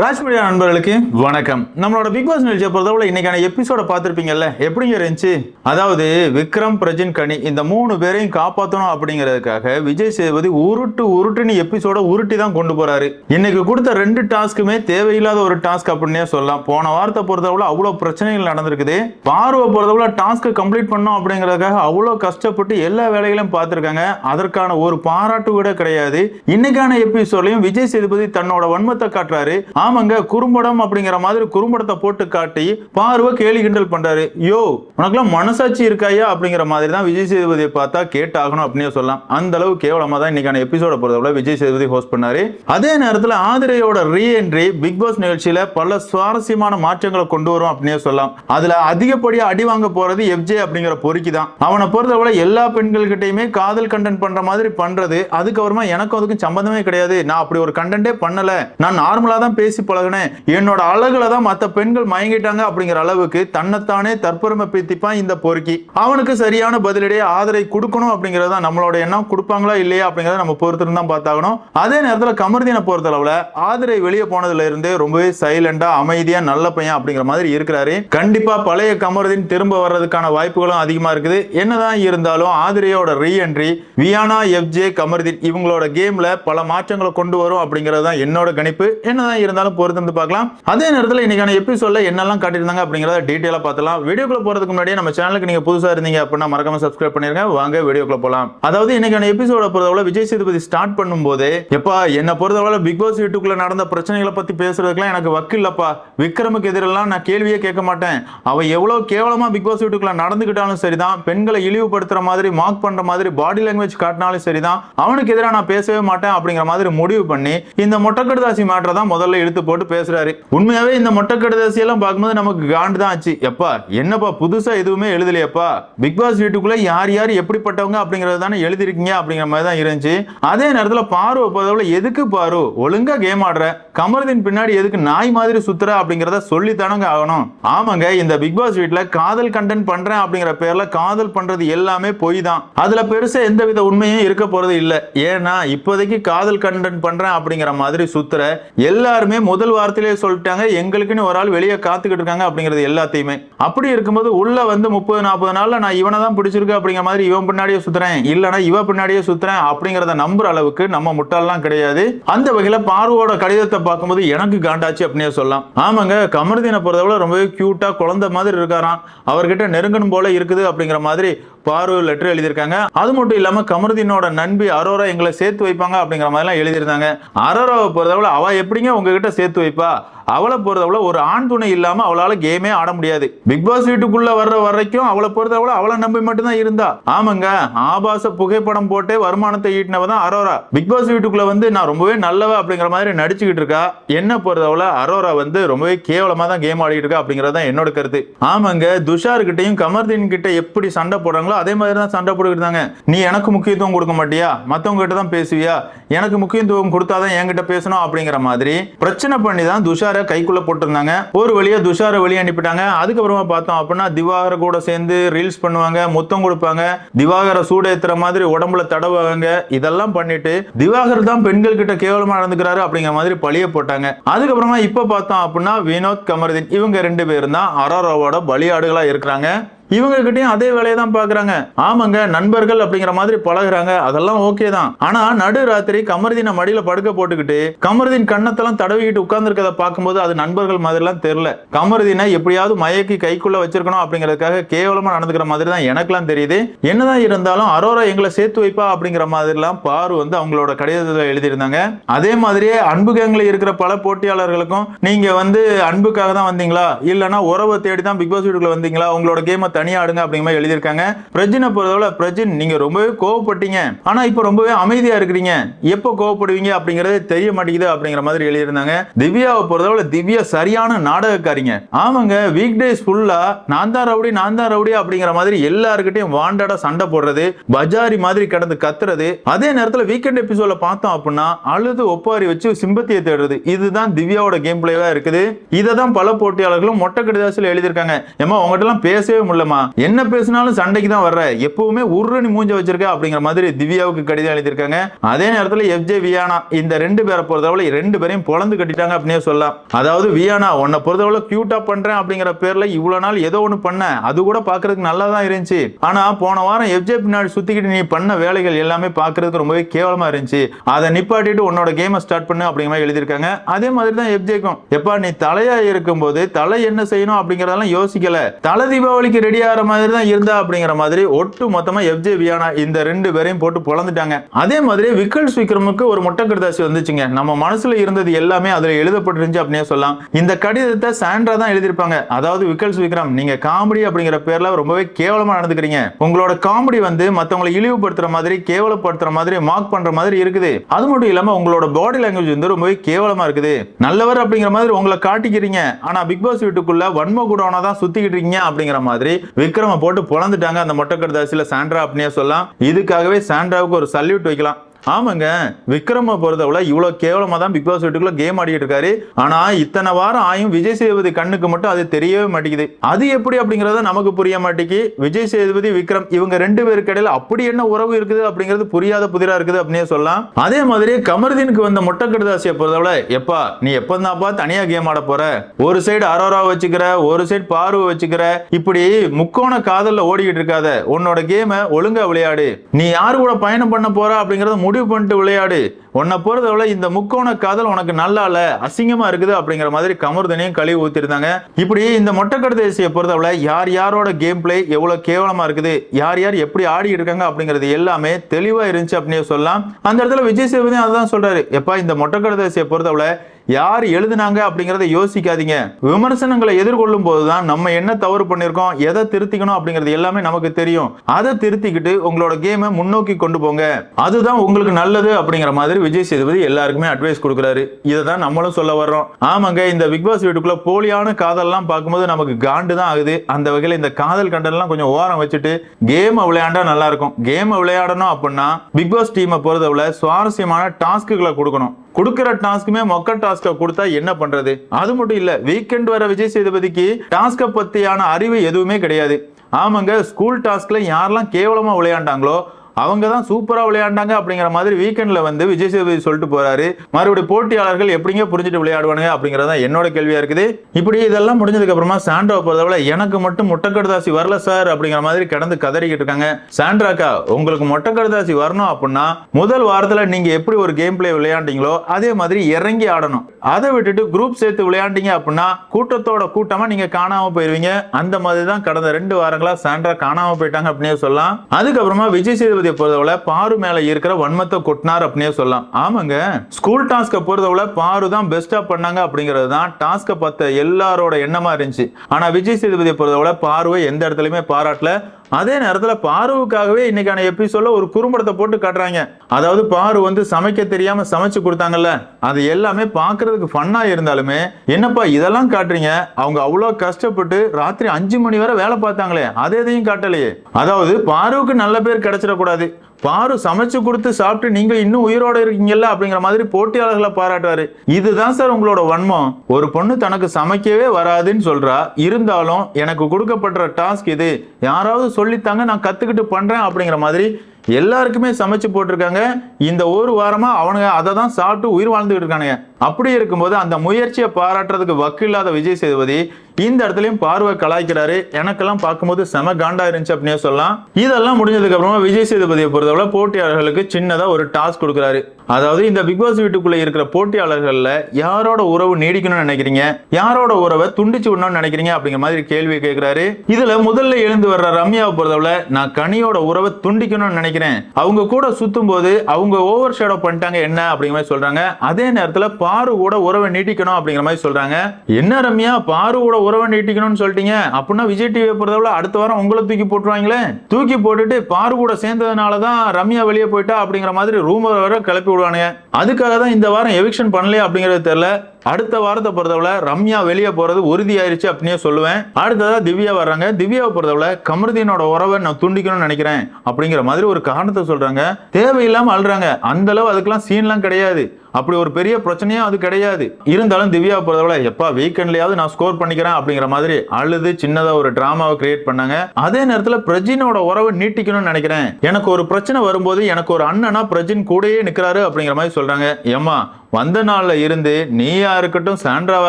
Raj media நண்பர்களுக்கு வணக்கம். நம்மளோட பிக் பாஸ் நிகழ்ச்சியை பொறுத்தவரை இன்னைக்கான எபிசோட பார்த்துருப்பீங்கல்ல? எப்படிங்க இருந்துச்சு? அதாவது விக்ரம் பிரஜின் கனி இந்த மூணு பேரையும் காப்பாற்றணும் அப்படிங்கிறதுக்காக விஜய் சேதுபதி உருட்டு உருட்டுன்னு எபிசோட உருட்டி தான் கொண்டு போறாரு. இன்னைக்கு கொடுத்த ரெண்டு டாஸ்க்குமே தேவையில்லாத ஒரு டாஸ்க் அப்படின்னே சொல்லலாம். போன வாரத்தை பொறுத்தவரை அவ்வளோ பிரச்சனைகள் நடந்திருக்குது. பார்வை பொறுத்தவரை டாஸ்க்கை கம்ப்ளீட் பண்ணோம் அப்படிங்கிறதுக்காக அவ்வளோ கஷ்டப்பட்டு எல்லா வேலைகளையும் பார்த்துருக்காங்க. அதற்கான ஒரு பாராட்டு கூட கிடையாது. இன்னைக்கான எபிசோட்லையும் விஜய் சேதுபதி தன்னோட வன்மத்தை காட்டுறாரு. ஆமாங்க குறும்படம் அப்படிங்கிற மாதிரி குறும்படத்தை போட்டு காட்டி பார்வை கேலி கிண்டல் பண்றாரு. யோ உனக்குலாம் மனசாட்சி இருக்காயா அப்படிங்கிற மாதிரி தான் விஜய் சேதுபதியை பார்த்தா கேட்டாகணும் அப்படின்னு சொல்லலாம். அந்த அளவு கேவலமா தான் இன்னைக்கான எபிசோட பொறுத்தவரை விஜய் சேதுபதி ஹோஸ்ட் பண்ணாரு. அதே நேரத்தில் ஆதிரையோட ரீஎன்ட்ரி பிக் பாஸ் நிகழ்ச்சியில பல சுவாரஸ்யமான மாற்றங்களை கொண்டு வரும் அப்படின்னு சொல்லலாம். அதுல அதிகப்படியா அடி வாங்க போறது எஃப்ஜே அப்படிங்கிற பொறுக்கி தான். அவனை பொறுத்தவரை எல்லா பெண்கள்கிட்டயுமே காதல் கண்டென்ட் பண்ற மாதிரி பண்றது. அதுக்கப்புறமா எனக்கும் அதுக்கும் சம்பந்தமே கிடையாது. நான் அப்படி ஒரு கண்டென்ட்டே பண்ணல. நான் நார்மலா தான் பேசி பழகினேன். என்னோட அழகுல தான் மற்ற பெண்கள் மயங்கிட்டாங்க அப்படிங்கிற அளவுக்கு தன்னைத்தானே தற்பெருமை பீத்திப்பான் இந்த பொறுக்கி. அவனுக்கு சரியான பதிலடியை ஆதரை கொடுக்கணும் அப்படிங்கிறத நம்மளோட எண்ணம். கொடுப்பாங்களா இல்லையா அப்படிங்கிறத நம்ம பொறுத்து தான் பார்த்தாகணும். அதே நேரத்தில் கமர்தீனை பொறுத்தளவுல ஆதிரை வெளியே போனதுல இருந்து ரொம்பவே சைலண்டா அமைதியா நல்ல பையன் அப்படிங்கிற மாதிரி இருக்கிறாரு. கண்டிப்பா பழைய கமர்தீன் திரும்ப வர்றதுக்கான வாய்ப்புகளும் அதிகமா இருக்குது. என்னதான் இருந்தாலும் ஆதிரையோட ரீஎன்ட்ரி வியானா எஃப்ஜே கமர்தீன் இவங்களோட கேம்ல பல மாற்றங்களை கொண்டு வரும் அப்படிங்கிறது தான் என்னோட கணிப்பு. என்னதான் இருந்தாலும் பொறுத்து வந்து பார்க்கலாம். அதே நேரத்தில் இன்னைக்கான எபிசோட்ல என்னெல்லாம் காட்டியிருந்தாங்க அப்படிங்கிறத டீட்டெயிலாக பார்த்தலாம். வீடியோக்குள்ள போறதுக்கு முன்னாடியே நம்ம சேனலுக்கு நீங்க புதுசா இருந்தீங்க அப்படின்னா மறக்காம சப்ஸ்கிரைப் பண்ணிருங்க. வாங்க வீடியோக்குள்ள போகலாம் அதாவது இன்னைக்கான எபிசோட பொறுத்தவரை விஜய் சேதுபதி ஸ்டார்ட் பண்ணும்போது எப்பா என்ன பொறுத்தவரை பிக் பாஸ் வீட்டுக்குள்ள நடந்த பிரச்சனைகளை பத்தி பேசுறதுக்குலாம் எனக்கு வக்கில்லப்பா விக்ரமுக்கு எதிரெல்லாம் நான் கேள்வியே கேட்க மாட்டேன். அவன் எவ்வளவு கேவலமா பிக் பாஸ் வீட்டுக்குள்ள நடந்துகிட்டாலும் சரிதான். பெண்களை இழிவுபடுத்துற மாதிரி மார்க் பண்ற மாதிரி பாடி லாங்குவேஜ் காட்டினாலும் சரிதான். அவனுக்கு எதிராக நான் பேசவே மாட்டேன் அப்படிங்கிற மாதிரி முடிவு பண்ணி இந்த மொட்டக்கடுதாசி மேட்டரை தான் முதல்ல இழுத்து போட்டு பேசுறாரு. உண்மையாவே இந்த மொட்டைக்கடுதாசி எல்லாம் பார்க்கும்போது நமக்கு காண்டு தான் ஆச்சு. எப்பா என்னப்பா புதுசா எதுவுமே எழுதலையப்பா? பிக் பாஸ் வீட்டுக்குள்ள யார் யார் எப்படிப்பட்டவங்க அப்படிங்கறது தானே எழுதிருக்கீங்க அப்படிங்கிற மாதிரி தான் இருந்துச்சு. அதே நேரத்துல பாரு பொறுத்தவரை எதுக்கு பாரு? ஒழுங்கா கேம் ஆடுற. கமருதீன் பின்னாடி எதுக்கு நாய் மாதிரி சுத்துற அப்படிங்கறத சொல்லித்தானங்க ஆகணும். ஆமாங்க இந்த பிக் பாஸ் வீட்ல காதல் கண்டென்ட் பண்றேன் அப்படிங்கிற பேர்ல காதல் பண்றது எல்லாமே பொய் தான். அதுல பெருசா எந்தவித உண்மையும் இருக்க போறது இல்ல. ஏன்னா இப்போதைக்கு காதல் கண்டென்ட் பண்றேன் அப்படிங்கிற மாதிரி சுத்துற எல்லாருமே முதல் வார்த்தையிலே சொல்லிட்டாங்க எங்களுக்குன்னு ஒரு ஆள் வெளியே காத்துக்கிட்டு இருக்காங்க அப்படிங்கிறது எல்லாத்தையுமே. அப்படி இருக்கும்போது உள்ள வந்து முப்பது நாற்பது நாள்ல நான் இவனை தான் பிடிச்சிருக்கு அப்படிங்கிற மாதிரி இவன் பின்னாடியே சுத்துறேன். இல்லைன்னா இவ பின்னாடியே சுத்துறேன் அப்படிங்கிறத நம்புற அளவுக்கு நம்ம முட்டாள்லாம் கிடையாது. அந்த வகையில பார்வோட கடிதத்தை பார்க்கும்போது எனக்கு காண்டாச்சு அப்படின்னே சொல்லலாம். ஆமாங்க கமருதீனை பொறுத்தவரை ரொம்பவே கியூட்டா குழந்தை மாதிரி இருக்காராம். அவர்கிட்ட நெருங்கணும் போல இருக்குது அப்படிங்கிற மாதிரி பார்வை லெட்டர் எழுதியிருக்காங்க. அது மட்டும் இல்லாமல் கமருதீனோட நண்பி அரோரா எங்களை சேர்த்து வைப்பாங்க அப்படிங்கிற மாதிரிலாம் எழுதியிருந்தாங்க. அரோராவை பொறுத்தளவில் அவள் எப்படிங்க உங்ககிட்ட சேர்த்து வைப்பா? அவளை பொறுத்தவளை ஒரு ஆண் துணை இல்லாம அவளால கேமே ஆட முடியாது. பிக் பாஸ் வீட்டுக்குள்ள வர்ற வரைக்கும் அவளை பொறுத்தவளை அவளை நம்பி மட்டும்தான் இருந்தா. ஆமாங்க ஆபாச புகைப்படம் போட்டே வருமானத்தை ஈட்டினவ தான் அரோரா. பிக் பாஸ் வீட்டுக்குள்ள வந்து நான் ரொம்பவே நல்லவ அப்படிங்கிற மாதிரி நடிச்சுக்கிட்டு இருக்கா. என்ன பொறுத்தவளை அரோரா வந்து ரொம்பவே கேவலமா தான் கேம் ஆடிட்டு இருக்கா அப்படிங்கிறது தான் என்னோட கருத்து. ஆமாங்க துஷார் கிட்டையும் கமர்தீன் கிட்ட எப்படி சண்டை போடுறாங்களோ அதே மாதிரி தான் சண்டை போட்டுக்கிட்டாங்க நீ எனக்கு முக்கியத்துவம் கொடுக்க மாட்டியா? மத்தவங்க கிட்ட தான் பேசுவியா? எனக்கு முக்கியத்துவம் கொடுத்தாதான் என்கிட்ட பேசணும் அப்படிங்கிற மாதிரி பிரச்சனை பண்ணி தான் துஷார் கைக்குள்ள போட்டிருந்தாங்க. ஒரு வழியா துஷாரை வெளியே அனுப்பிட்டாங்க. அதுக்கப்புறமா பார்த்தோம் அப்படின்னா திவாகர கூட சேர்ந்து ரீல்ஸ் பண்ணுவாங்க முத்தம் கொடுப்பாங்க. திவாகர சூடேத்துற மாதிரி உடம்புல தடவாங்க இதெல்லாம் பண்ணிட்டு திவாகர் தான் பெண்கள் கிட்ட கேவலமா நடந்துக்கிறாரு அப்படிங்கிற மாதிரி பழிய போட்டாங்க. அதுக்கப்புறமா இப்ப பார்த்தோம் அப்படின்னா வினோத் கமருதீன் இவங்க ரெண்டு பேரும் தான் அரோராவோட பலியாடுகளா இருக்கிறாங்க. இவங்ககிட்டயும் அதே வேலையை தான் பாக்குறாங்க ஆமாங்க நண்பர்கள் அப்படிங்கிற மாதிரி பழகுறாங்க. அதெல்லாம் ஓகே தான். ஆனா நடு ராத்திரி கமருதீனை மடியில படுக்க போட்டுக்கிட்டு கமருதீன் கண்ணத்தெல்லாம் தடவிக்கிட்டு உட்கார்ந்துருக்கத பார்க்கும்போது அது நண்பர்கள் மாதிரிலாம் தெரியல. கமருதீனை எப்படியாவது மயக்கி கைக்குள்ள வச்சிருக்கணும் அப்படிங்கிறதுக்காக கேவலமா நடந்துக்கிற மாதிரி தான் எனக்குலாம் தெரியுது. என்னதான் இருந்தாலும் அரோரா எங்களை சேர்த்து வைப்பா அப்படிங்கிற மாதிரிலாம் பாரு வந்து அவங்களோட கடிதத்தில் எழுதியிருந்தாங்க. அதே மாதிரியே அன்பு கேங்கில் இருக்கிற பல போட்டியாளர்களுக்கும் நீங்க வந்து அன்புக்காக தான் வந்தீங்களா? இல்லைன்னா உறவை தேடி தான் பிக் பாஸ் வீட்டுக்குள்ள வந்தீங்களா? உங்களோட கேமை தனியாடுங்க அப்படிங்கிற மாதிரி எழுதியிருக்காங்க. பிரஜினை பொறுத்தவரை பிரஜின் நீங்க ரொம்பவே கோவப்பட்டீங்க. ஆனா இப்போ ரொம்பவே அமைதியா இருக்கிறீங்க. எப்போ கோவப்படுவீங்க அப்படிங்கறது தெரிய மாட்டேங்குது அப்படிங்கிற மாதிரி எழுதியிருந்தாங்க. திவ்யாவை பொறுத்தவரை திவ்யா சரியான நாடகக்காரிங்க. ஆமாங்க வீக் டேஸ் ஃபுல்லா நான் தான் ரவுடி நான் தான் ரவுடி அப்படிங்கிற மாதிரி எல்லாருக்கிட்டையும் வாண்டடா சண்டை போடுறது பஜாரி மாதிரி கிடந்து கத்துறது. அதே நேரத்தில் வீக்கெண்ட் எபிசோட பார்த்தோம் அப்படின்னா அழுது ஒப்பாரி வச்சு சிம்பத்தியை தேடுறது. இதுதான் திவ்யாவோட கேம் பிளேவா இருக்குது. இதை தான் பல போட்டியாளர்களும் மொட்டை கடிதாசில் எழுதியிருக்காங்க. ஏமா உங்ககிட்ட எல்லாம் பேசவே முடியல. இல்லம்மா என்ன பேசினாலும் சண்டைக்கு தான் வர்ற. எப்பவுமே உருணி மூஞ்ச வச்சிருக்க அப்படிங்கிற மாதிரி திவ்யாவுக்கு கடிதம் எழுதியிருக்காங்க. அதே நேரத்துல எஃப்ஜே வியானா இந்த ரெண்டு பேரை பொறுத்தவரை ரெண்டு பேரையும் பொழந்து கட்டிட்டாங்க அப்படின்னே சொல்லலாம். அதாவது வியானா உன்னை பொறுத்தவரை கியூட்டா பண்றேன் அப்படிங்கிற பேர்ல இவ்வளவு நாள் ஏதோ ஒண்ணு பண்ண. அது கூட பாக்குறதுக்கு நல்லா தான் இருந்துச்சு. ஆனா போன வாரம் எஃப்ஜே பின்னாடி சுத்திக்கிட்டு நீ பண்ண வேலைகள் எல்லாமே பாக்குறதுக்கு ரொம்பவே கேவலமா இருந்துச்சு. அதை நிப்பாட்டிட்டு உன்னோட கேமை ஸ்டார்ட் பண்ணு அப்படிங்கிற மாதிரி எழுதியிருக்காங்க. அதே மாதிரி தான் எஃப்ஜேக்கும் எப்பா நீ தலையா இருக்கும்போது தலை என்ன செய்யணும் அப்படிங்கறதெல்லாம் யோசிக்கல. தலை தீபாவளிக்கு ரெடி ஆகிற மாதிரி தான் இருந்தா அப்படிங்கிற மாதிரி ஒட்டு மொத்தமா எஃப்ஜே வியானா இந்த ரெண்டு பேரையும் போட்டு பொழந்துட்டாங்க அதே மாதிரி விக்கல்ஸ் விக்ரமுக்கு ஒரு மொட்டை கடிதாசி வந்துச்சுங்க. நம்ம மனசுல இருந்தது எல்லாமே அதுல எழுதப்பட்டிருந்துச்சு அப்படின்னே சொல்லலாம். இந்த கடிதத்தை சாண்ட்ரா தான் எழுதியிருப்பாங்க. அதாவது விக்கல்ஸ் விக்ரம் நீங்க காமெடி அப்படிங்கிற பேர்ல ரொம்பவே கேவலமா நடந்துக்கிறீங்க. உங்களோட காமெடி வந்து மத்தவங்களை இழிவுபடுத்துற மாதிரி கேவலப்படுத்துற மாதிரி மார்க் பண்ற மாதிரி இருக்குது. அது மட்டும் இல்லாம உங்களோட பாடி லாங்குவேஜ் வந்து ரொம்பவே கேவலமா இருக்குது. நல்லவர் அப்படிங்கிற மாதிரி உங்களை காட்டிக்கிறீங்க. ஆனா பிக் பாஸ் வீட்டுக்குள்ள வன்ம குடோனா தான் சுத்திக்கிட்டு இருக்கீங்க அப்படிங்கிற மாதிரி விக்ரம போட்டு பொழந்துட்டாங்க அந்த மொட்டை கடுதாசியில சாண்ட்ரா அப்படின்னே சொல்லலாம். இதுக்காகவே சாண்ட்ராவுக்கு ஒரு சல்யூட் வைக்கலாம். ஆமாங்க விக்ரம பொறுத்தவரை இவ்வளவு கேவலமா தான் பிக் பாஸ் வீட்டுக்குள்ள கேம் ஆடிட்டு இருக்காரு. ஆனா இத்தனை வாரம் ஆயும் விஜய் சேதுபதி கண்ணுக்கு மட்டும் அது தெரியவே மாட்டேங்குது. அது எப்படி அப்படிங்கறத நமக்கு புரிய மாட்டேங்கி விஜய் சேதுபதி விக்ரம் இவங்க ரெண்டு பேருக்கு இடையில அப்படி என்ன உறவு இருக்குது அப்படிங்கிறது புரியாத புதிரா இருக்குது அப்படின்னே சொல்லலாம். அதே மாதிரி கமர்தீனுக்கு வந்த மொட்டை கடுதாசியை பொறுத்தவரை எப்பா நீ எப்பந்தாப்பா தனியா கேம் ஆட போற? ஒரு சைடு அரோரா வச்சுக்கிற ஒரு சைடு பார்வை வச்சுக்கிற இப்படி முக்கோண காதல்ல ஓடிக்கிட்டு இருக்காத. உன்னோட கேமை ஒழுங்கா விளையாடு. நீ யாரு கூட பயணம் பண்ண போற அப்படிங்கறத முடிவு பண்ணிட்டு விளையாடு. உன்னை பொறுத்தவரை இந்த முக்கோண காதல் உனக்கு நல்லா இல்ல அசிங்கமா இருக்குது அப்படிங்கிற மாதிரி கமருதனையும் கழுவி ஊத்திருந்தாங்க. இப்படி இந்த மொட்டைக்கடை தேசியை பொறுத்தவரை யார் யாரோட கேம் பிளே எவ்வளவு கேவலமா இருக்குது யார் யார் எப்படி ஆடி இருக்காங்க அப்படிங்கிறது எல்லாமே தெளிவா இருந்துச்சு அப்படின்னு சொல்லலாம். அந்த இடத்துல விஜய் சேதுபதி அதான் சொல்றாரு எப்பா இந்த மொட்டைக்கடை தேசியை பொறுத்தவரை யார் எழுதுனாங்க அப்படிங்கிறத யோசிக்காதீங்க. விமர்சனங்களை எதிர்கொள்ளும் போதுதான் நம்ம என்ன தவறு பண்ணியிருக்கோம் எதை திருத்திக்கணும் அப்படிங்கிறது எல்லாமே நமக்கு தெரியும். அதை திருத்திக்கிட்டு உங்களோட கேமை முன்னோக்கி கொண்டு போங்க. அதுதான் உங்களுக்கு நல்லது அப்படிங்கிற மாதிரி விஜய் சேதுபதி எல்லாருக்குமே அட்வைஸ் கொடுக்குறாரு. இதை தான் நம்மளும் சொல்ல வர்றோம். ஆமாங்க இந்த பிக் பாஸ் வீட்டுக்குள்ள போலியான காதல்லாம் பார்க்கும்போது நமக்கு காண்டு தான் ஆகுது. அந்த வகையில் இந்த காதல் கண்டெல்லாம் கொஞ்சம் ஓரம் வச்சுட்டு கேமை விளையாண்டா நல்லா இருக்கும். கேமை விளையாடணும் அப்படின்னா பிக் பாஸ் டீமை பொறுத்தவரை சுவாரஸ்யமான டாஸ்க்குகளை கொடுக்கணும். கொடுக்கிற டாஸ்க்குமே மொக்க டாஸ்க கொடுத்தா என்ன பண்றது? அது மட்டும் இல்ல வீக்கெண்ட் வர விஜய் சேதுபதிக்கு டாஸ்க பத்தியான அறிவு எதுவுமே கிடையாது. ஆமாங்க ஸ்கூல் டாஸ்க்ல யாரெல்லாம் கேவலமா விளையாண்டாங்களோ அவங்க தான் சூப்பரா விளையாண்டாங்க அப்படிங்கிற மாதிரி வீக்கெண்ட்ல வந்து விஜய் சேதுபதி சொல்லிட்டு போறாரு. மறுபடியும் போட்டியாளர்கள் எப்படிங்க புரிஞ்சுட்டு விளையாடுவானுங்க அப்படிங்கறத என்னோட கேள்வியா இருக்குது. இப்படி இதெல்லாம் முடிஞ்சதுக்கு அப்புறமா சாண்ட்ரா பொறுத்தவரை எனக்கு மட்டும் மொட்டைக்கடுதாசி வரல சார் அப்படிங்கிற மாதிரி கிடந்து கதறிக்கிட்டு இருக்காங்க. சாண்ட்ராக்கா உங்களுக்கு மொட்டைக்கடுதாசி வரணும் அப்படின்னா முதல் வாரத்துல நீங்க எப்படி ஒரு கேம் பிளே விளையாண்டீங்களோ அதே மாதிரி இறங்கி ஆடணும். அதை விட்டுட்டு குரூப் சேர்த்து விளையாண்டீங்க அப்படின்னா கூட்டத்தோட கூட்டமா நீங்க காணாம போயிருவீங்க. அந்த மாதிரி தான் கடந்த ரெண்டு வாரங்களா சாண்ட்ரா காணாம போயிட்டாங்க அப்படின்னு சொல்லலாம். அதுக்கப்புறமா விஜய் சேதுபதி சேதுபதியை பொறுத்தவரை பாரு மேல இருக்கிற வன்மத்தை கொட்டினார் அப்படின்னே சொல்லலாம். ஆமாங்க. ஸ்கூல் டாஸ்கை பொறுத்தவரை பாரு தான் பெஸ்டா பண்ணாங்க அப்படிங்கிறது தான் டாஸ்கை பார்த்த எல்லாரோட எண்ணமா இருந்துச்சு. ஆனா விஜய் சேதுபதியை பொறுத்தவரை பார்வை எந்த இடத்துலயுமே பாராட்டல. அதே நேரத்தில் பாருவுக்காகவே இன்னைக்கான எபிசோட ஒரு குறும்படத்தை போட்டு காட்டுறாங்க. அதாவது பாரு வந்து சமைக்க தெரியாம சமைச்சு கொடுத்தாங்கல்ல. அது எல்லாமே பார்க்கிறதுக்கு ஃபன்னா இருந்தாலுமே என்னப்பா இதெல்லாம் காட்டுறீங்க? அவங்க அவ்வளோ கஷ்டப்பட்டு ராத்திரி அஞ்சு மணி வரை வேலை பார்த்தாங்களே அது எதையும் காட்டலையே. அதாவது பாருவுக்கு நல்ல பேர் கிடைச்சிடக்கூடாது. பாரு சமைச்சு கொடுத்து சாப்பிட்டு நீங்க இன்னும் உயிரோட இருக்கீங்கல்ல அப்படிங்கிற மாதிரி போட்டியாளர்களை பாராட்டுவாரு. இதுதான் சார் உங்களோட வன்மம். ஒரு பொண்ணு தனக்கு சமைக்கவே வராதுன்னு சொல்றா. இருந்தாலும் எனக்கு கொடுக்கப்படுற டாஸ்க் இது. யாராவது சொல்லித்தாங்க நான் கத்துக்கிட்டு பண்றேன் அப்படிங்கிற மாதிரி எல்லாருக்குமே சமைச்சு போட்டிருக்காங்க. இந்த ஒரு வாரமா அவனுங்க அதை தான் சாப்பிட்டு உயிர் வாழ்ந்துகிட்டு இருக்கானுங்க. அப்படி இருக்கும்போது அந்த முயற்சியை பாராட்டுறதுக்கு வக்கு இல்லாத விஜய் சேதுபதி இந்த இடத்துலயும் பார்வை கலாய்க்கிறாரு. எனக்கெல்லாம் பார்க்கும்போது செம காண்டா இருந்துச்சு அப்படின்னே சொல்லலாம். இதெல்லாம் முடிஞ்சதுக்கு அப்புறமா விஜய் சேதுபதியை பொறுத்தவரை போட்டியாளர்களுக்கு சின்னதா ஒரு டாஸ்க் கொடுக்குறாரு. அதாவது இந்த பிக் பாஸ் வீட்டுக்குள்ள இருக்கிற போட்டியாளர்கள்ல யாரோட உறவு நீடிக்கணும்னு நினைக்கிறீங்க? யாரோட உறவை துண்டிச்சு விடணும்னு நினைக்கிறீங்க அப்படிங்கிற மாதிரி கேள்வி கேட்கிறாரு. இதுல முதல்ல எழுந்து வர்ற ரம்யாவை பொறுத்தவரை நான் கனியோட உறவை துண்டிக்கணும்னு நினைக்கிறேன். அவங்க கூட சுத்தும் போது அவங்க ஓவர் ஷேடோ பண்ணிட்டாங்க என்ன அப்படிங்கிற மாதிரி சொல்றாங்க. அதே நேரத்துல பாரு கூட உறவை நீட்டிக்கணும் அப்படிங்கிற மாதிரி சொல்றாங்க. என்ன ரம்யா பாரு கூட உறவை நீட்டிக்கணும்னு சொல்லிட்டீங்க. அப்படின்னா விஜய் டிவியை பொறுத்தவரை அடுத்த வாரம் உங்களை தூக்கி போட்டுருவாங்களே. தூக்கி போட்டுட்டு பாரு கூட சேர்ந்ததுனால தான் ரம்யா வெளியே போயிட்டா அப்படிங்கிற மாதிரி ரூமர் வர கிளப்பி விடுவானுங்க. அதுக்காக தான் இந்த வாரம் எவிக்ஷன் பண்ணலையா அப்படிங்கிறது தெரியல. அடுத்த வாரத்தை பொறுத்தவரை ரம்யா வெளியே போறது உறுதியாயிருச்சு அப்படின்னே சொல்லுவேன். அடுத்ததாக திவ்யா வர்றாங்க. திவ்யாவை பொறுத்தவரை கமருதீனோட உறவை நான் துண்டிக்கணும்னு நினைக்கிறேன் அப்படிங்கிற மாதிரி ஒரு காரணத்தை சொல்றாங்க. தேவையில்லாம அழுறாங்க. அந்த அளவு அதுக்கெல்லாம் சீன்லாம் கிடையாது. அப்படி ஒரு பெரிய பிரச்சனையும் அது கிடையாது. இருந்தாலும் திவ்யா பொறுத்தவரை எப்பா வீக்கெண்ட்லயாவது நான் ஸ்கோர் பண்ணிக்கிறேன் அப்படிங்கிற மாதிரி அழுது சின்னதா ஒரு டிராமாவை கிரியேட் பண்ணாங்க. அதே நேரத்துல பிரஜினோட உறவை நீட்டிக்கணும்னு நினைக்கிறேன். எனக்கு ஒரு பிரச்சனை வரும்போது எனக்கு ஒரு அண்ணனா பிரஜின் கூடயே நிக்கிறாரு அப்படிங்கிற மாதிரி சொல்றாங்க. ஏமா வந்த நாளில் இருந்து நீயா இருக்கட்டும் சாண்ட்ராவா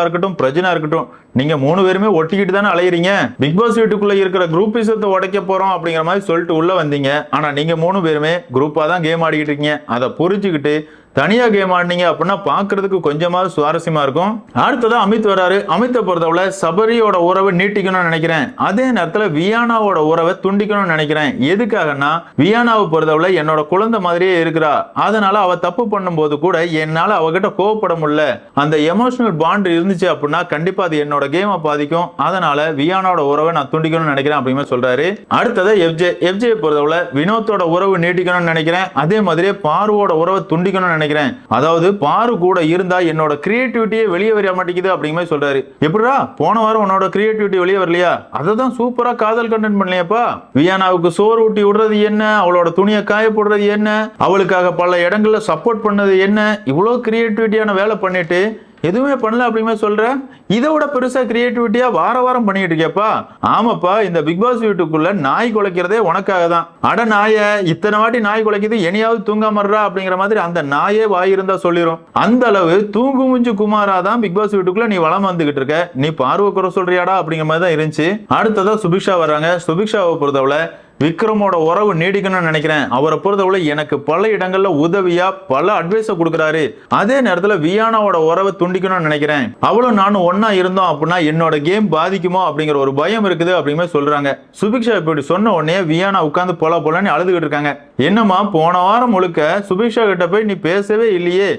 இருக்கட்டும் பிரஜினா இருக்கட்டும் நீங்க மூணு பேருமே ஒட்டிக்கிட்டு தானே அலையிறீங்க? பிக் பாஸ் வீட்டுக்குள்ள இருக்கிற குரூப்பிசத்தை உடைக்க போறோம் அப்படிங்கிற மாதிரி சொல்லிட்டு உள்ள வந்தீங்க. ஆனா நீங்க மூணு பேருமே குரூப்பா தான் கேம் ஆடிக்கிட்டு இருக்கீங்க. அதை புரிஞ்சுக்கிட்டு தனியா கேம் ஆடினீங்க அப்படின்னா பாக்குறதுக்கு கொஞ்சமாவது சுவாரஸ்யமா இருக்கும். அடுத்ததா அமித் வராரு. அமித்தை பொறுத்தவரை சபரியோட உறவை நீட்டிக்கணும்னு நினைக்கிறேன். அதே நேரத்துல வியானாவோட உறவை துண்டிக்கணும்னு நினைக்கிறேன். எதுக்காகனா வியானாவை பொறுத்தவரை என்னோட குழந்தை மாதிரியே இருக்கிறா. அதனால அவ தப்பு பண்ணும்போது கூட என்னால அவகிட்ட கோவப்பட முடியல. அந்த எமோஷனல் பாண்ட் இருந்துச்சு அப்படின்னா கண்டிப்பா அது என்னோட கேமை பாதிக்கும். அதனால வியானாவோட உறவை நான் துண்டிக்கணும்னு நினைக்கிறேன் அப்படின்னு சொல்றாரு. அடுத்தது எஃப்ஜே எஃப்ஜே பொறுத்தவரை வினோத்தோட உறவு நீட்டிக்கணும்னு நினைக்கிறேன். அதே மாதிரியே பார்வோட உறவை துண்டிக்கணும்னு நினைக்கிறேன். அதாவது பாரு கூட இருந்தா என்னோட கிரியேட்டிவிட்டியே வெளியே வர மாட்டேங்குது அப்படிங்கிற மாதிரி சொல்றாரு. எப்படிடா? போன வாரம் உன்னோட கிரியேட்டிவிட்டி வெளியே வரலையா? அதை தான் சூப்பரா காதல் கண்டென்ட் பண்ணலையாப்பா. வியானாவுக்கு சோறு ஊட்டி விடுறது என்ன? அவளோட துணியை காய போடுறது என்ன? அவளுக்காக பல இடங்கள்ல சப்போர்ட் பண்ணது என்ன? இவ்வளோ கிரியேட்டிவிட்டியான வேலை பண்ணிட்டு எதுவுமே பண்ணல அப்படிமே சொல்ற? இதை விட பெருசா கிரியேட்டிவிட்டியா வார வாரம் பண்ணிட்டு இருக்கியப்பா? ஆமாப்பா இந்த பிக் பாஸ் வீட்டுக்குள்ள நாய் குலைக்கிறதே உனக்காக தான். அட நாய இத்தனை வாட்டி நாய் குலைக்குது இனியாவது தூங்காமறா அப்படிங்கிற மாதிரி அந்த நாயே வாயிருந்தா சொல்லிரும். அந்த அளவு தூங்கு முஞ்சு குமாரா தான் பிக் பாஸ் வீட்டுக்குள்ள நீ வளம் வந்துகிட்டு இருக்க. நீ பார்வை குறை சொல்றியாடா அப்படிங்கிற மாதிரி தான் இருந்துச்சு. அடுத்ததான் சுபிக்ஷா வர்றாங்க. சுபிக்ஷாவை பொறுத்தவரை விக்ரமோட உறவு நீடிக்கணும்னு நினைக்கிறேன். அவரை பொறுத்தவரை எனக்கு பல இடங்கள்ல உதவியா பல அட்வைஸை கொடுக்குறாரு. அதே நேரத்துல வியானாவோட உறவை துண்டிக்கணும்னு நினைக்கிறேன். அவளும் நானும் ஒன்னா இருந்தோம் அப்படின்னா என்னோட கேம் பாதிக்குமோ அப்படிங்கிற ஒரு பயம் இருக்குது அப்படிங்கிற சொல்றாங்க. சுபிக்ஷா இப்படி சொன்ன உடனே வியானா உட்காந்து போல போலன்னு அழுதுகிட்டு இருக்காங்க. என்னம்மா போன வாரம் முழுக்க சுபிக்ஷா கிட்ட போய் நீ பேசவே இல்லையே.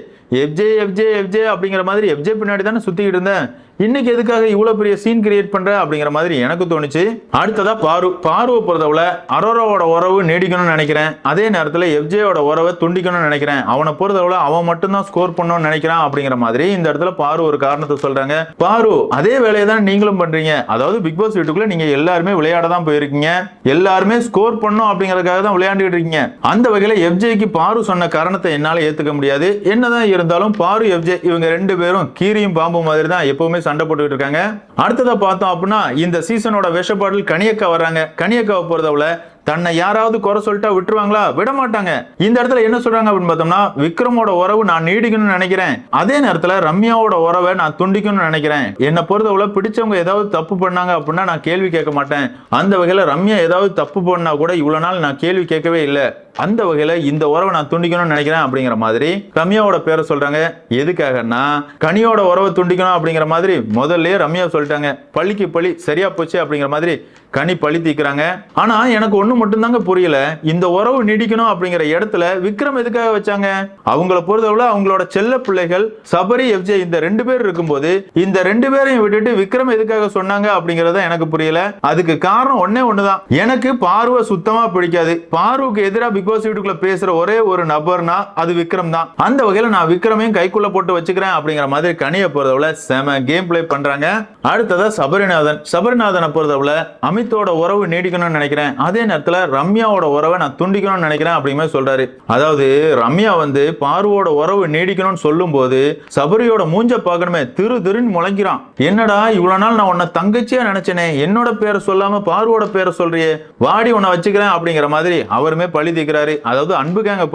எஃப்ஜே எஃப்ஜே எஃப்ஜே அப்படிங்கிற மாதிரி எஃப்ஜே பின்னாடி தானே சுத்திக்கிட்டு இருந்தேன். இன்னைக்கு எதுக்காக இவ்வளவு பெரிய சீன் கிரியேட் பண்ற அப்படிங்கிற மாதிரி எனக்கு தோணுச்சு. அடுத்ததா பாரு பார்வை பொறுத்தவரை அரோராவோட உறவு நீடிக்கணும்னு நினைக்கிறேன். அதே நேரத்தில் எஃப்ஜேயோட உறவை துண்டிக்கணும்னு நினைக்கிறேன். அவனை பொறுத்தவரை அவன் மட்டும்தான் ஸ்கோர் பண்ணணும்னு நினைக்கிறான் அப்படிங்கிற மாதிரி இந்த இடத்துல பாரு ஒரு காரணத்தை சொல்றாங்க. பாரு அதே வேலையை தான் நீங்களும் பண்றீங்க. அதாவது பிக் பாஸ் வீட்டுக்குள்ள நீங்க எல்லாருமே விளையாட தான் போயிருக்கீங்க. எல்லாருமே ஸ்கோர் பண்ணும் அப்படிங்கறதுக்காக தான் விளையாண்டுட்டு இருக்கீங்க. அந்த வகையில எஃப்ஜேக்கு பாரு சொன்ன காரணத்தை என்னால ஏத்துக்க முடியாது. என்னதான் இருந்தாலும் பாரு எஃப்ஜே இவங்க ரெண்டு பேரும் கீரியும் பாம்பு மாதிரி தான் எப்பவுமே சண்டை போட்டுக்கிட்டு இருக்காங்க. அடுத்ததை பார்த்தோம் அப்படின்னா இந்த சீசனோட விஷப்பாடல் கனியக்கா வர்றாங்க. கனியக்காவை பொறுத்தவரை தன்னை யாராவது குறை சொல்லிட்டா விட்டுருவாங்களா? விட மாட்டாங்க இந்த இடத்துல என்ன சொல்றாங்க அப்படின்னு பார்த்தோம்னா விக்ரமோட உறவு நான் நீடிக்கணும்னு நினைக்கிறேன். அதே நேரத்துல ரம்யாவோட உறவை நான் துண்டிக்கணும்னு நினைக்கிறேன். என்னை பொறுத்தவரை பிடிச்சவங்க ஏதாவது தப்பு பண்ணாங்க அப்படின்னா நான் கேள்வி கேட்க மாட்டேன். அந்த வகையில ரம்யா ஏதாவது தப்பு பண்ணா கூட இவ்வளவு நாள் நான் கேள்வி கேட்கவே இல்லை. அந்த வகையில இந்த உறவை நான் துண்டிக்கணும்னு நினைக்கிறேன் அப்படிங்கிற மாதிரி ரம்யாவோட பேரை சொல்றாங்க. எதுக்காகன்னா கனியோட உறவை துண்டிக்கணும் அப்படிங்கிற மாதிரி முதல்லயே ரம்யா சொல்லிட்டாங்க. பள்ளிக்கு பழி சரியா போச்சு அப்படிங்கிற மாதிரி கனி பழி தீக்குறாங்க. ஆனா எனக்கு ஒண்ணு மட்டும்தாங்க புரியல. இந்த உறவு நீடிக்கணும் அப்படிங்கிற இடத்துல விக்ரம் எதுக்காக வச்சாங்க? அவங்கள பொறுத்தவரை அவங்களோட செல்ல பிள்ளைகள் சபரி எஃப்ஜே இந்த ரெண்டு பேர் இருக்கும்போது இந்த ரெண்டு பேரையும் விட்டுட்டு விக்ரம் எதுக்காக சொன்னாங்க அப்படிங்கறத எனக்கு புரியல. அதுக்கு காரணம் ஒன்னே ஒண்ணுதான். எனக்கு பார்வை சுத்தமா பிடிக்காது. பார்வுக்கு எதிராக பிக் பாஸ் வீட்டுக்குள்ள பேசுற ஒரே ஒரு நபர்னா அது விக்ரம் தான். அந்த வகையில நான் விக்ரமையும் கைக்குள்ள போட்டு வச்சுக்கிறேன் அப்படிங்கிற மாதிரி கனியை பொறுத்தவரை செம கேம் பிளே பண்றாங்க. அடுத்ததா சபரிநாதன். சபரிநாதனை பொறுத்தவரை அமித்தோட உறவு நீடிக்கணும்னு நினைக்கிறேன். அதே நேரத்தில் ரம்யாவோட உறவை நான் துண்டிக்கணும்னு நினைக்கிறேன் அப்படிங்கிற சொல்றாரு. அதாவது ரம்யா வந்து பார்வோட உறவு நீடிக்கணும்னு சொல்லும் போது சபரியோட மூஞ்ச பார்க்கணுமே திரு திருன்னு முளைக்கிறான் என்னடா இவ்வளவு நாள் நான் உன்னை தங்கச்சியா நினைச்சேனே என்னோட பேரை சொல்லாம பார்வோட பேரை சொல்றியே வாடி உன்னை வச்சுக்கிறேன் அப்படிங்கிற மாதிரி அவருமே பழி தீக்கிறாரு. அதாவது அன்பு கேங்க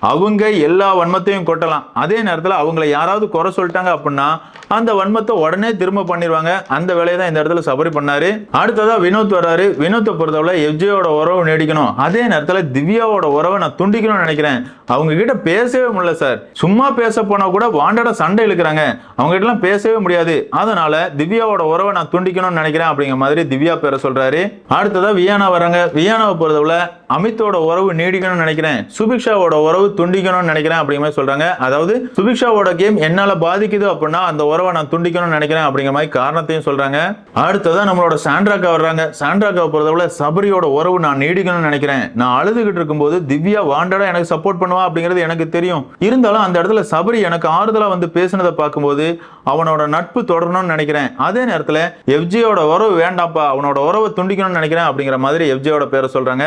அவங்க எல்லா வன்மத்தையும் கொட்டலாம். அதே நேரத்துல அவங்கள யாராவது குறை சொல்லிட்டாங்க அப்படின்னா அந்த வன்மத்தை உடனே திரும்ப பண்ணிடுவாங்க அந்த வேலையை தான் இந்த இடத்துல சபரி பண்ணாரு. அடுத்ததா வினோத் வர்றாரு. வினோத்தை பொறுத்தவரை எஃப்ஜியோட உறவு நீடிக்கணும். அதே நேரத்தில் திவ்யாவோட உறவை நான் துண்டிக்கணும்னு நினைக்கிறேன். அவங்க கிட்ட பேசவே முடியல சார். சும்மா பேச போனால் கூட வாண்டட சண்டை இழுக்கிறாங்க. அவங்க கிட்டலாம் பேசவே முடியாது. அதனால திவ்யாவோட உறவை நான் துண்டிக்கணும்னு நினைக்கிறேன் அப்படிங்கிற மாதிரி திவ்யா பேரை சொல்றாரு. அடுத்ததான் வியானா வராங்க. வியானாவை பொறுத்தவரை அமித்தோட உறவு நீடிக்கணும்னு நினைக்கிறேன். சுபிக்ஷாவோட உறவு துண்டிக்கணும்னு நினைக்கிறேன் அப்படிங்கிற மாதிரி சொல்றாங்க. அதாவது சுபிக்ஷாவோட கேம் என்னால பாதிக்குது அப்படின்னா அந்த உறவை நான் துண்டிக்கணும்னு நினைக்கிறேன் அப்படிங்கிற மாதிரி காரணத்தையும் சொல்றாங்க. அடுத்ததான் நம்மளோட சாண்ட்ராக்கா வர்றாங்க. சாண்ட்ராக்காவை பொறுத்தவரை சபரியோட உறவு நான் நீடிக்கணும்னு நினைக்கிறேன். நான் அழுதுகிட்டு இருக்கும்போது திவ்யா வாண்டடா எனக்கு சப்போர்ட் பண்ணுவா அப்படிங்கிறது எனக்கு தெரியும். இருந்தாலும் அந்த இடத்துல சபரி எனக்கு ஆறுதலா வந்து பேசுனதை பார்க்கும்போது அவனோட நட்பு தொடரணும்னு நினைக்கிறேன். அதே நேரத்துல எஃப்ஜியோட உறவு வேண்டாம்ப்பா. அவனோட உறவை துண்டிக்கணும்னு நினைக்கிறேன் அப்படிங்கிற மாதிரி எஃப்ஜியோட பேரை சொல்றாங்க.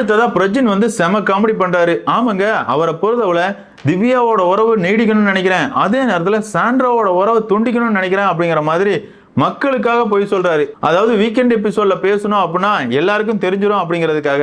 அடுத்ததா பிரஜின் வந்து செம காமெடி பண்றாரு. ஆமாங்க அவரை பொறுத்தவரை திவ்யாவோட உறவு நீடிக்கணும்னு நினைக்கிறேன். அதே நேரத்துல சாண்ட்ராவோட உறவை துண்டிக்கணும்னு நினைக்கிறேன் அப்படிங்கிற மாதிரி மக்களுக்காக போய் சொல்றாரு. அதாவது வீக்கெண்ட் எபிசோட்ல பேசணும் அப்படின்னா எல்லாருக்கும் தெரிஞ்சிடும் அப்படிங்கிறதுக்காக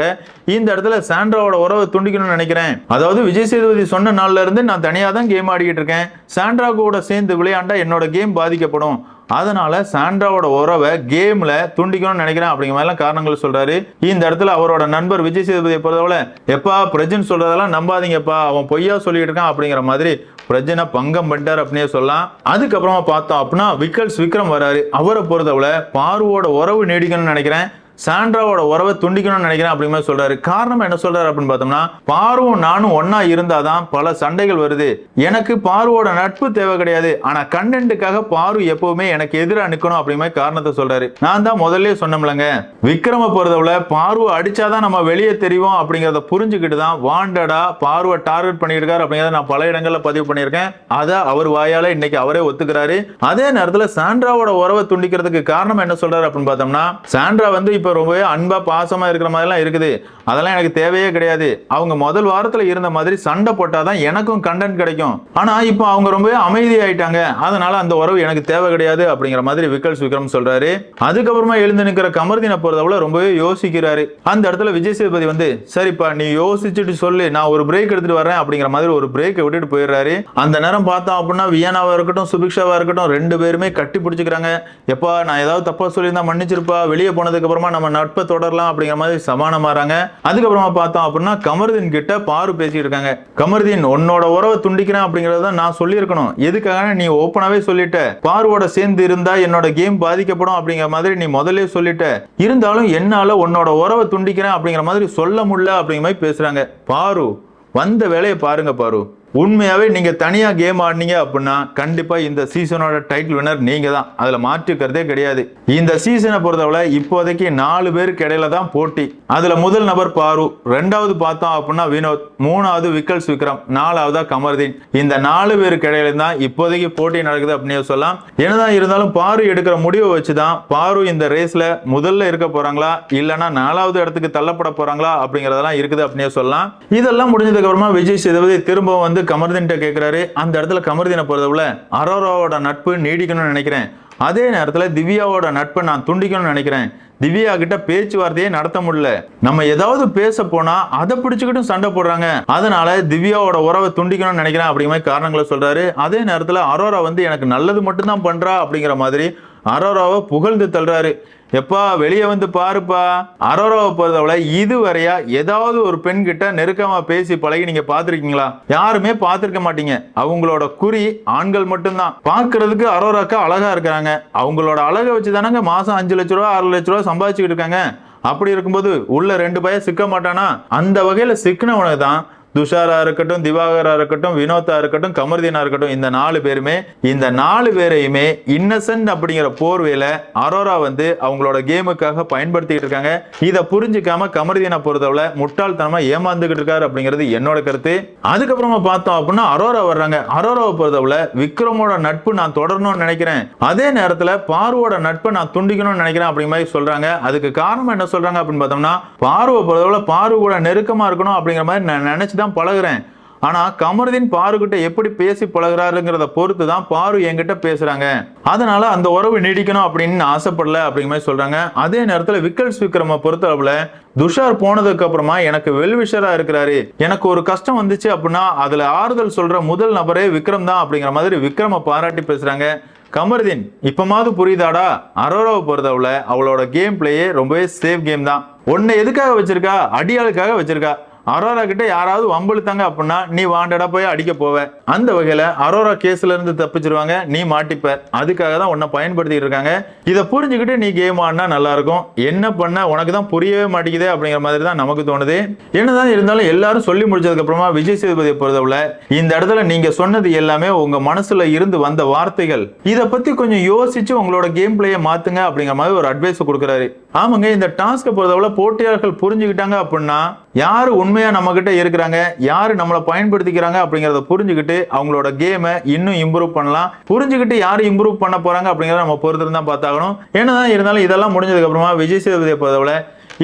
இந்த இடத்துல சாண்ட்ராவோட உறவை துண்டிக்கணும்னு நினைக்கிறேன். அதாவது விஜய் சேதுபதி சொன்ன நாள்ல இருந்து நான் தனியா தான் கேம் ஆடிக்கிட்டு இருக்கேன். சாண்ட்ரா கூட சேர்ந்து விளையாண்டா என்னோட கேம் பாதிக்கப்படும். அதனால சாண்ட்ராவோட உறவை கேம்ல துண்டிக்கணும்னு நினைக்கிறேன் அப்படிங்கிற மாதிரிலாம் காரணங்கள் சொல்றாரு. இந்த இடத்துல அவரோட நண்பர் விஜய் சேதுபதியை பொறுத்தவரை எப்பா பிரஜன் சொல்றதெல்லாம் நம்பாதீங்கப்பா அவன் பொய்யா சொல்லிட்டு இருக்கான் அப்படிங்கிற மாதிரி பிரஜனை பங்கம் பண்ணிட்டார் அப்படின்னே சொல்லலாம். அதுக்கப்புறமா பார்த்தோம் அப்படின்னா விக்கல்ஸ் விக்ரம் வராரு. அவரை பொறுத்தவரை பார்வோட உறவு நீடிக்கணும்னு நினைக்கிறேன். சாண்ட்ராவோட உறவை துண்டிக்கணும்னு நினைக்கிறேன் அப்படிங்கிற சொல்றாரு. காரணம் என்ன சொல்றாரு அப்படின்னு பார்த்தோம்னா பார்வும் நானும் ஒன்னா இருந்தாதான் பல சண்டைகள் வருது. எனக்கு பார்வோட நட்பு தேவை கிடையாது. ஆனா கண்டென்ட்டுக்காக பாரு எப்பவுமே எனக்கு எதிராக நிக்கணும் அப்படிங்கிற காரணத்தை சொல்றாரு. நான் தான் முதல்ல சொன்னோம்லங்க விக்ரம பொறுத்தவரை பார்வை அடிச்சாதான் நம்ம வெளியே தெரியும் அப்படிங்கிறத புரிஞ்சுக்கிட்டு தான் வாண்டடா பார்வை டார்கெட் பண்ணியிருக்காரு அப்படிங்கிறத நான் பல இடங்களில் பதிவு பண்ணியிருக்கேன். அதை அவர் வாயால இன்னைக்கு அவரே ஒத்துக்கிறாரு. அதே நேரத்தில் சாண்ட்ராவோட உறவை துண்டிக்கிறதுக்கு காரணம் என்ன சொல்றாரு அப்படின்னு பார்த்தோம்னா சாண்ட்ரா வந்து இப்ப ரொம்பவே அன்பா பாசமா இருக்கிற மாதிரிலாம் இருக்குது. அதெல்லாம் எனக்கு தேவையே கிடையாது. அவங்க முதல் வாரத்துல இருந்த மாதிரி சண்டை போட்டாதான் எனக்கும் கண்டென்ட் கிடைக்கும். ஆனா இப்போ அவங்க ரொம்பவே அமைதி ஆயிட்டாங்க. அதனால அந்த உறவு எனக்கு தேவை கிடையாது அப்படிங்கிற மாதிரி விக்கல்ஸ் விக்ரம் சொல்றாரு. அதுக்கப்புறமா எழுந்து நிற்கிற கமர்தீனை பொறுத்தவரை ரொம்பவே யோசிக்கிறாரு. அந்த இடத்துல விஜய் சேதுபதி வந்து சரிப்பா நீ யோசிச்சுட்டு சொல்லு. நான் ஒரு பிரேக் எடுத்துட்டு வரேன் அப்படிங்கிற மாதிரி ஒரு பிரேக்கை விட்டுட்டு போயிடுறாரு. அந்த நேரம் பார்த்தோம் அப்படின்னா வியானாவாக இருக்கட்டும் சுபிக்ஷாவா இருக்கட்டும் ரெண்டு பேருமே கட்டி பிடிச்சிக்கிறாங்க. எப்பா நான் ஏதாவது தப்பா சொல்லியிருந்தா மன்னிச்சிருப்பா. வெளியே போனதுக்கு அப்புறமா நம்ம நட்பை தொடரலாம் அப்படிங்கிற மாதிரி சமானம் சமானமாறாங்க அதுக்கப்புறமா பார்த்தோம் அப்படின்னா கமருதீன் கிட்ட பாரு பேசிட்டு இருக்காங்க கமருதீன் உன்னோட உறவை துண்டிக்கிறேன் அப்படிங்கறத நான் சொல்லியிருக்கணும். எதுக்காக நீ ஓப்பனாவே சொல்லிட்ட? பாருவோட சேர்ந்து இருந்தா என்னோட கேம் பாதிக்கப்படும் அப்படிங்கிற மாதிரி நீ முதல்ல சொல்லிட்ட. இருந்தாலும் என்னால உன்னோட உறவை துண்டிக்கிறேன் அப்படிங்கிற மாதிரி சொல்ல முடியல அப்படிங்கிற மாதிரி பேசுறாங்க. பாரு வந்த வேலையை பாருங்க பாரு. உண்மையாகவே நீங்கள் தனியாக கேம் ஆடினீங்க அப்படின்னா கண்டிப்பாக இந்த சீசனோட டைட்டில் வினர் நீங்கள் தான் அதில் மாற்றுக்கிறதே கிடையாது. இந்த சீசனை பொறுத்தவரை இப்போதைக்கு நாலு பேருக்கு இடையில தான் போட்டி. அதில் முதல் நபர் பாரு ரெண்டாவது பார்த்தோம் அப்படின்னா வினோத் மூணாவது விக்கல்ஸ் விக்ரம் நாலாவதா கமர்தீன். இந்த நாலு பேருக்கு இடையில தான் இப்போதைக்கு போட்டி நடக்குது அப்படின்னு சொல்லலாம். என்னதான் இருந்தாலும் பாரு எடுக்கிற முடிவை வச்சு தான் பாரு இந்த ரேஸில் முதல்ல இருக்க போகிறாங்களா இல்லைன்னா நாலாவது இடத்துக்கு தள்ளப்பட போகிறாங்களா அப்படிங்கிறதெல்லாம் இருக்குது அப்படின்னே சொல்லலாம். இதெல்லாம் முடிஞ்சதுக்கப்புறமா விஜய் சேதுபதி திரும்ப வந்து கமர்தீன்கிட்ட கேட்குறாரு அந்த இடத்துல கமர்தீனை பொறுத்தவரை அரோராவோட நட்பு நீடிக்கணும்னு நினைக்கிறேன். அதே நேரத்தில் திவ்யாவோட நட்பை நான் துண்டிக்கணும்னு நினைக்கிறேன். திவ்யா கிட்ட பேச்சுவார்த்தையே நடத்த முடியல. நம்ம ஏதாவது பேச போனா அதை பிடிச்சுக்கிட்டும் சண்டை போடுறாங்க. அதனால திவ்யாவோட உறவை துண்டிக்கணும்னு நினைக்கிறேன் அப்படிங்கிற மாதிரி காரணங்களை சொல்றாரு. அதே நேரத்தில் அரோரா வந்து எனக்கு நல்லது மட்டும்தான் பண்றா அப்படிங்கிற மாதிரி அரோராவை புகழ்ந்து தள்ளுறாரு. எப்பா வெளியே வந்து பாருப்பா. அரோராவை பொறுத்தவரை இதுவரையா ஏதாவது ஒரு பெண் கிட்ட நெருக்கமா பேசி பழகி நீங்க பாத்திருக்கீங்களா யாருமே பார்த்திருக்க மாட்டீங்க. அவங்களோட குறி ஆண்கள் மட்டும்தான். பாக்குறதுக்கு அரோராக்கா அழகா இருக்கிறாங்க. அவங்களோட அழகை வச்சு தானங்க மாசம் அஞ்சு லட்ச ரூபா ஆறு லட்ச ரூபா சம்பாதிச்சுக்கிட்டு இருக்காங்க. அப்படி இருக்கும்போது உள்ள ரெண்டு பையன் சிக்க மாட்டானா? அந்த வகையில சிக்கினவனுக்கு தான் துஷாரா இருக்கட்டும் திவாகரா இருக்கட்டும் வினோத்தா இருக்கட்டும் கமர்தீனா இருக்கட்டும் இந்த நாலு பேருமே இந்த நாலு பேரையுமே இன்னசென்ட் அப்படிங்கிற போர்வையில அரோரா வந்து அவங்களோட கேமுக்காக பயன்படுத்திக்கிட்டு இருக்காங்க. இதை புரிஞ்சுக்காம கமர்தீனை பொறுத்தவரை முட்டாள்தனமா ஏமாந்துகிட்டு இருக்காரு அப்படிங்கிறது என்னோட கருத்து. அதுக்கப்புறமா பார்த்தோம் அப்படின்னா அரோரா வர்றாங்க. அரோராவை பொறுத்தவரை விக்ரமோட நட்பு நான் தொடரணும்னு நினைக்கிறேன். அதே நேரத்துல பார்வோட நட்பை நான் துண்டிக்கணும்னு நினைக்கிறேன் அப்படிங்கிற மாதிரி சொல்றாங்க. அதுக்கு காரணம் என்ன சொல்றாங்க அப்படின்னு பார்த்தோம்னா பார்வை பொறுத்தவரை பார்வை கூட நெருக்கமா இருக்கணும் அப்படிங்கிற மாதிரி நான் நினைச்சு தான் பழகுறேன். ஆனா கமருதீன் பாருகிட்ட எப்படி பேசி பழகுறாருங்கிறத பொறுத்து தான் பாரு என்கிட்ட பேசுறாங்க. அதனால அந்த உறவு நீடிக்கணும் அப்படின்னு ஆசைப்படல அப்படிங்கிற மாதிரி சொல்றாங்க. அதே நேரத்துல விக்கல்ஸ் விக்ரம பொறுத்தளவுல துஷார் போனதுக்கு அப்புறமா எனக்கு வெல்விஷரா இருக்கிறாரு. எனக்கு ஒரு கஷ்டம் வந்துச்சு அப்படின்னா அதுல ஆறுதல் சொல்ற முதல் நபரே விக்ரம் தான் அப்படிங்கிற மாதிரி விக்ரம பாராட்டி பேசுறாங்க. கமருதீன் இப்பமாவது புரியுதாடா? அரோராவை பொறுத்தவரை அவளோட கேம் பிளேயே ரொம்பவே சேஃப் கேம் தான். உன்னை எதுக்காக வச்சிருக்கா? அடியாளுக்காக வச்சிருக்கா? அரோரா கிட்ட யாராவது வம்பிழுத்தாங்க அப்படின்னா நீ வாண்டடா போய் அடிக்க போவ. அந்த வகையில அரோரா கேஸ்ல இருந்து தப்பிச்சிருவாங்க நீ மாட்டிப்ப. அதுக்காக தான் உன்னை பயன்படுத்திட்டு இருக்காங்க. இதை புரிஞ்சுக்கிட்டு நீ கேம் ஆடினா நல்லா இருக்கும். என்ன பண்ண? உனக்கு தான் புரியவே மாட்டேங்குதே அப்படிங்கிற மாதிரி தான் நமக்கு தோணுது. என்னதான் இருந்தாலும் எல்லாரும் சொல்லி முடிச்சதுக்கு அப்புறமா விஜய் சேதுபதியை பொறுத்தவரை இந்த இடத்துல நீங்க சொன்னது எல்லாமே உங்க மனசுல இருந்து வந்த வார்த்தைகள். இதை பத்தி கொஞ்சம் யோசிச்சு உங்களோட கேம் பிளேயை மாத்துங்க அப்படிங்கிற மாதிரி ஒரு அட்வைஸ் கொடுக்குறாரு. ஆமாங்க இந்த டாஸ்க்கை பொறுத்தவரை போட்டியாளர்கள் புரிஞ்சுக்கிட்டாங்க அப்படின்னா யார் உண்மையாக நம்மக்கிட்ட இருக்கிறாங்க யார் நம்மளை பயன்படுத்திக்கிறாங்க அப்படிங்கிறத புரிஞ்சுக்கிட்டு அவங்களோட கேமை இன்னும் இம்ப்ரூவ் பண்ணலாம். புரிஞ்சுக்கிட்டு யார் இம்ப்ரூவ் பண்ண போகிறாங்க அப்படிங்கிறத நம்ம பொறுத்து தான் பார்த்தாகணும். என்னதான் இருந்தாலும் இதெல்லாம் முடிஞ்சதுக்கப்புறமா விஜய் சேதுபதியை பொறுத்தவரை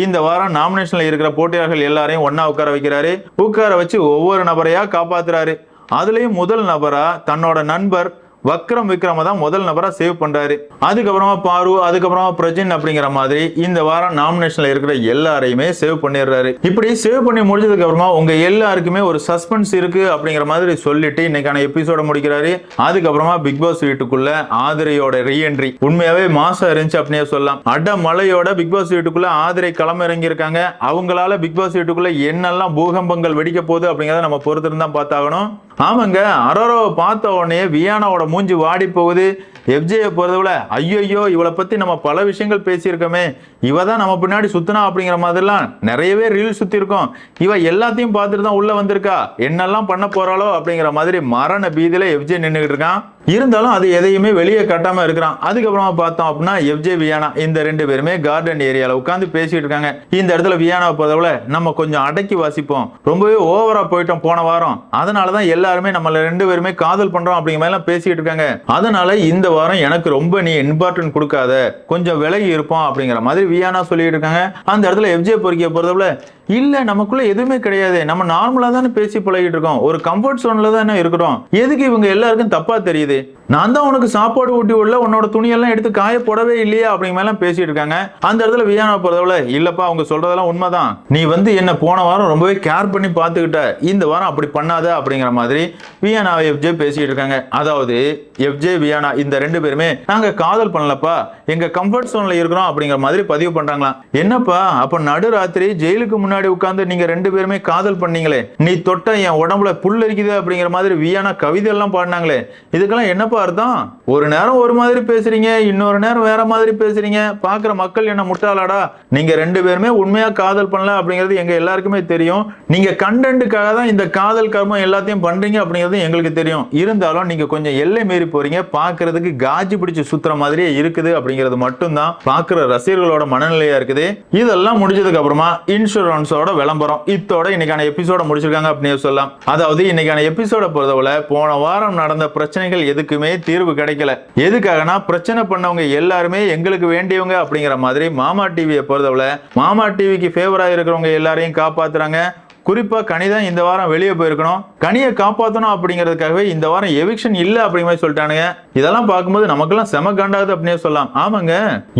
இந்த வாரம் நாமினேஷனில் இருக்கிற போட்டியாளர்கள் எல்லாரையும் ஒன்றா உட்கார வைக்கிறாரு. உட்கார வச்சு ஒவ்வொரு நபரையாக காப்பாத்துறாரு. அதுலேயும் முதல் நபராக தன்னோட நண்பர் வக்ரம் விக்ரம தான் முதல் நபரா சேவ் பண்றாரு. அதுக்கப்புறமா பாரு அதுக்கப்புறமா பிரஜின் அப்படிங்கிற மாதிரி இந்த வாரம் நாமினேஷன்ல இருக்கிற எல்லாரையுமே சேவ் பண்ணிடுறாரு. இப்படி சேவ் பண்ணி முடிஞ்சதுக்கு அப்புறமா உங்க எல்லாருக்குமே ஒரு சஸ்பென்ஸ் இருக்கு அப்படிங்கிற மாதிரி சொல்லிட்டு இன்னைக்கான எபிசோட முடிக்கிறாரு. அதுக்கப்புறமா பிக் பாஸ் வீட்டுக்குள்ள ஆதிரையோட ரீஎன்ட்ரி உண்மையாவே மாசம் இருந்துச்சு அப்படின்னே சொல்லலாம். அட மலையோட பிக் பாஸ் வீட்டுக்குள்ள ஆதிரை களம் இறங்கி இருக்காங்க அவங்களால பிக் பாஸ் வீட்டுக்குள்ள என்னெல்லாம் பூகம்பங்கள் வெடிக்க போகுது அப்படிங்கறத நம்ம பொறுத்திருந்து பார்த்தாகணும். ஆமாங்க அரோரோவை பார்த்த உடனே வியானாவோட மூஞ்சி வாடி போகுது எஃப்ஜேயை பொறுத்தவரை ஐயோ இவளை பற்றி நம்ம பல விஷயங்கள் பேசியிருக்கோமே. இவ தான் நம்ம பின்னாடி சுத்தினா அப்படிங்கிற மாதிரிலாம் நிறையவே ரீல் சுற்றிருக்கோம் இவ எல்லாத்தையும் பார்த்துட்டு தான் உள்ளே வந்திருக்கா. என்னெல்லாம் பண்ண போகிறாளோ அப்படிங்கிற மாதிரி மரண பீதியில் எஃப்ஜே நின்றுக்கிட்டு இருக்கான். இருந்தாலும் அது எதையுமே வெளியே கட்டாம இருக்கிறான். அதுக்கப்புறமா பார்த்தோம் அப்படின்னா எஃப்ஜே வியானா இந்த ரெண்டு பேருமே கார்டன் ஏரியால உட்காந்து பேசிட்டு இருக்காங்க. இந்த இடத்துல வியானாவை பொறுத்தவரை நம்ம கொஞ்சம் அடக்கி வாசிப்போம். ரொம்பவே ஓவரா போயிட்டோம் போன வாரம். அதனாலதான் எல்லாருமே நம்மள ரெண்டு பேருமே காதல் பண்றோம் அப்படிங்கிற மாதிரி பேசிட்டு இருக்காங்க. அதனால இந்த வாரம் எனக்கு ரொம்ப நீ இம்பார்ட்டன்ட் கொடுக்காத. கொஞ்சம் விலகி இருப்போம் அப்படிங்கிற மாதிரி வியானா சொல்லிட்டு இருக்காங்க. அந்த இடத்துல எஃப்ஜே பொறுக்கிய பொறுத்தவரை இல்ல நமக்குள்ள எதுவுமே கிடையாது. நம்ம நார்மலா தானே பேசி பழகிட்டு இருக்கோம். ஒரு கம்ஃபர்ட் சோன்ல தானே இருக்கிறோம். எதுக்கு இவங்க எல்லாருக்கும் தப்பா தெரியுது? vê. நான் தான் உனக்கு சாப்பாடு ஊட்டி உள்ள உன்னோட துணியெல்லாம் எடுத்து காய போடவே இல்லையா அப்படிங்கிற மாதிரிலாம் பேசிட்டு இருக்காங்க. அந்த இடத்துல வியானா போறதவள இல்லப்பா அவங்க சொல்றதெல்லாம் உண்மைதான். நீ வந்து என்ன போன வாரம் ரொம்பவே கேர் பண்ணி பார்த்துக்கிட்ட. இந்த வாரம் அப்படி பண்ணாத அப்படிங்கிற மாதிரி வியானா எஃப்ஜே பேசிட்டு இருக்காங்க. அதாவது எஃப்ஜே வியானா இந்த ரெண்டு பேருமே நாங்க காதல் பண்ணலப்பா. எங்க கம்ஃபர்ட் சோன்ல இருக்கிறோம் அப்படிங்கிற மாதிரி பதிவு பண்றாங்களாம். என்னப்பா அப்ப நடுராத்திரி ஜெயிலுக்கு முன்னாடி உட்கார்ந்து நீங்க ரெண்டு பேருமே காதல் பண்ணீங்களே. நீ தொட்ட என் உடம்புல புல் இருக்குது அப்படிங்கிற மாதிரி வியானா கவிதை எல்லாம் பாடினாங்களே. இதுக்கெல்லாம் என்ன என்னப்பா அர்த்தம் ஒரு நேரம் ஒரு மாதிரி பேசுறீங்க இன்னொரு நேரம் வேற மாதிரி பேசுறீங்க. பாக்குற மக்கள் என்ன முட்டாளாடா? நீங்க ரெண்டு பேருமே உண்மையா காதல் பண்ணல அப்படிங்கிறது எங்க எல்லாருக்குமே தெரியும். நீங்க கண்டென்ட்டுக்காக தான் இந்த காதல் கர்மம் எல்லாத்தையும் பண்றீங்க அப்படிங்கிறது எங்களுக்கு தெரியும். இருந்தாலும் நீங்க கொஞ்சம் எல்லை மீறி போறீங்க. பாக்குறதுக்கு காஜி பிடிச்சு சுத்துற மாதிரியே இருக்குது அப்படிங்கிறது மட்டும்தான் பாக்குற ரசிகர்களோட மனநிலையா இருக்குது. இதெல்லாம் முடிஞ்சதுக்கு அப்புறமா இன்சூரன்ஸோட விளம்பரம். இத்தோட இன்னைக்கான எபிசோட முடிச்சிருக்காங்க அப்படின்னு சொல்லலாம். அதாவது இன்னைக்கான எபிசோட பொறுத்தவரை போன வாரம் நடந்த பிரச்சனைகள் எதுக்குமே தீர்வு கிடைக்கல. எதுக்காகனா பிரச்சனை பண்ணவங்க எல்லாருமே எங்களுக்கு வேண்டியவங்க அப்படிங்கிற மாதிரி மாமா டிவியை பொறுத்தவரை மாமா டிவிக்கு ஃபேவரா இருக்கிறவங்க எல்லாரையும் காப்பாத்துறாங்க. குறிப்பாக கனி தான் இந்த வாரம் வெளியே போயிருக்கணும். கனியை காப்பாற்றணும் அப்படிங்கிறதுக்காகவே இந்த வாரம் எவிக்ஷன் இல்லை அப்படிங்கிற மாதிரி சொல்லிட்டானுங்க. இதெல்லாம் பார்க்கும்போது நமக்கெல்லாம் செம கண்டாகுது அப்படின்னே சொல்லலாம். ஆமாங்க.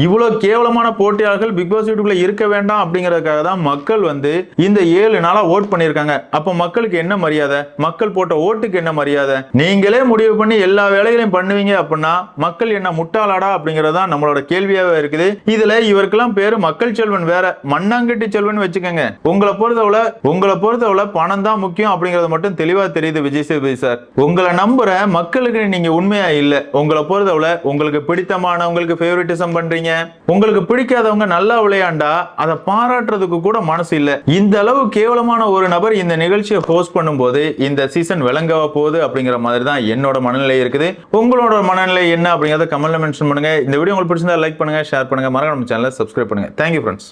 இவ்வளோ கேவலமான போட்டியாளர்கள் பிக் பாஸ் வீட்டுக்குள்ள இருக்க வேண்டாம் அப்படிங்கிறதுக்காக தான் மக்கள் வந்து இந்த ஏழு நாளாக ஓட் பண்ணியிருக்காங்க. அப்போ மக்களுக்கு என்ன மரியாதை? மக்கள் போட்ட ஓட்டுக்கு என்ன மரியாதை? நீங்களே முடிவு பண்ணி எல்லா வேலைகளையும் பண்ணுவீங்க அப்படின்னா மக்கள் என்ன முட்டாளாடா அப்படிங்கிறது தான் நம்மளோட கேள்வியாகவே இருக்குது. இதுல இவருக்கெல்லாம் பேர் மக்கள் செல்வன் வேற. மண்ணாங்கட்டி செல்வன் வச்சுக்கோங்க. உங்களை பொறுத்தவரை உங்களை பொறுத்தவரை பணம் தான் முக்கியம் அப்படிங்கறது மட்டும் தெளிவா தெரியுது விஜய் சேதுபதி சார். உங்களை நம்புற மக்களுக்கு நீங்க உண்மையா இல்ல. உங்களை பொறுத்தவரை உங்களுக்கு பிடித்தமானவங்களுக்கு ஃபேவரட்டிசம் பண்றீங்க. உங்களுக்கு பிடிக்காதவங்க நல்லா விளையாண்டா அதை பாராட்டுறதுக்கு கூட மனசு இல்ல. இந்த அளவு கேவலமான ஒரு நபர் இந்த நிகழ்ச்சியை போஸ்ட் பண்ணும்போது இந்த சீசன் விளங்கவா போகுது அப்படிங்கிற மாதிரி தான் என்னோட மனநிலை இருக்குது. உங்களோட மனநிலை என்ன அப்படிங்கறத கமெண்ட்ல மென்ஷன் பண்ணுங்க. இந்த வீடியோ உங்களுக்கு பிடிச்சிருந்தா லைக் பண்ணுங்க ஷேர் பண்ணுங்க. மறக்காம சேனலை சப்ஸ்கிரைப் பண்ணுங்க. Thank you friends